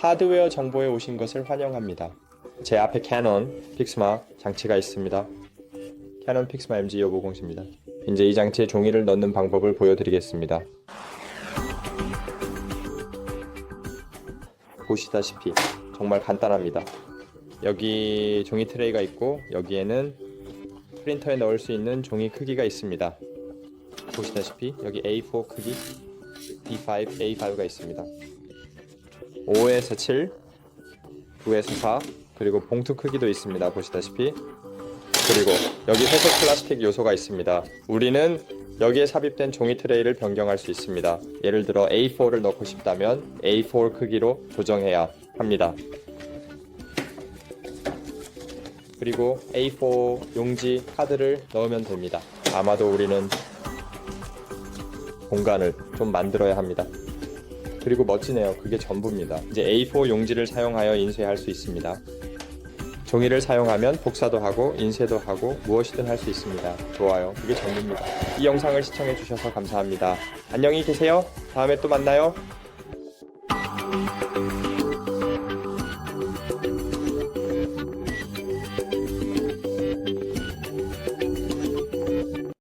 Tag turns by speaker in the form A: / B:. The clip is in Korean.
A: 하드웨어 정보에 오신 것을 환영합니다. 제 앞에 캐논 픽스마 장치가 있습니다. 캐논 픽스마 MG550입니다. 이제 이 장치에 종이를 넣는 방법을 보여드리겠습니다. 보시다시피 정말 간단합니다. 여기 종이 트레이가 있고 여기에는 프린터에 넣을 수 있는 종이 크기가 있습니다. 보시다시피 여기 A4 크기 D5, A5가 있습니다. 5에서 7, 9에서 4, 그리고 봉투 크기도 있습니다. 보시다시피. 그리고 여기 회색 플라스틱 요소가 있습니다. 우리는 여기에 삽입된 종이 트레이를 변경할 수 있습니다. 예를 들어 A4를 넣고 싶다면 A4 크기로 조정해야 합니다. 그리고 A4 용지 카드를 넣으면 됩니다. 아마도 우리는 공간을 좀 만들어야 합니다. 그리고 멋지네요. 그게 전부입니다. 이제 A4 용지를 사용하여 인쇄할 수 있습니다. 종이를 사용하면 복사도 하고 인쇄도 하고 무엇이든 할 수 있습니다. 좋아요. 그게 전부입니다. 이 영상을 시청해 주셔서 감사합니다. 안녕히 계세요. 다음에 또 만나요.